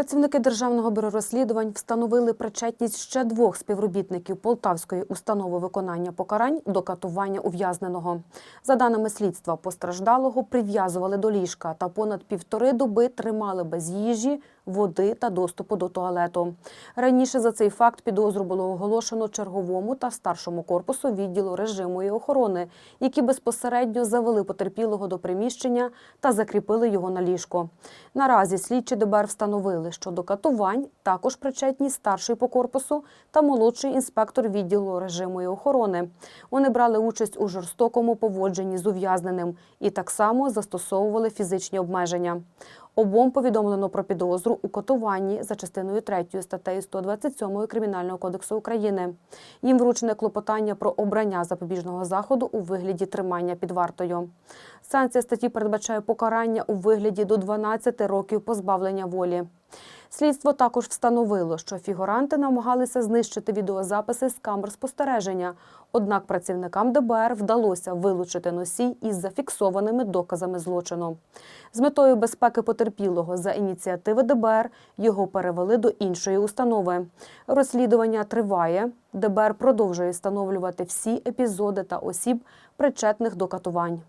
Працівники Державного бюро розслідувань встановили причетність ще двох співробітників Полтавської установи виконання покарань до катування ув'язненого. За даними слідства, постраждалого прив'язували до ліжка та понад півтори доби тримали без їжі, води та доступу до туалету. Раніше за цей факт підозру було оголошено черговому та старшому корпусу відділу режиму і охорони, які безпосередньо завели потерпілого до приміщення та закріпили його на ліжко. Наразі слідчі ДБР встановили, що до катувань також причетні старший по корпусу та молодший інспектор відділу режиму і охорони. Вони брали участь у жорстокому поводженні з ув'язненим і так само застосовували фізичні обмеження. Обом повідомлено про підозру у катуванні за частиною 3 статтею 127 Кримінального кодексу України. Їм вручене клопотання про обрання запобіжного заходу у вигляді тримання під вартою. Санкція статті передбачає покарання у вигляді до 12 років позбавлення волі. Слідство також встановило, що фігуранти намагалися знищити відеозаписи з камер спостереження. Однак працівникам ДБР вдалося вилучити носій із зафіксованими доказами злочину. З метою безпеки потерпілого за ініціативи ДБР його перевели до іншої установи. Розслідування триває. ДБР продовжує встановлювати всі епізоди та осіб, причетних до катувань.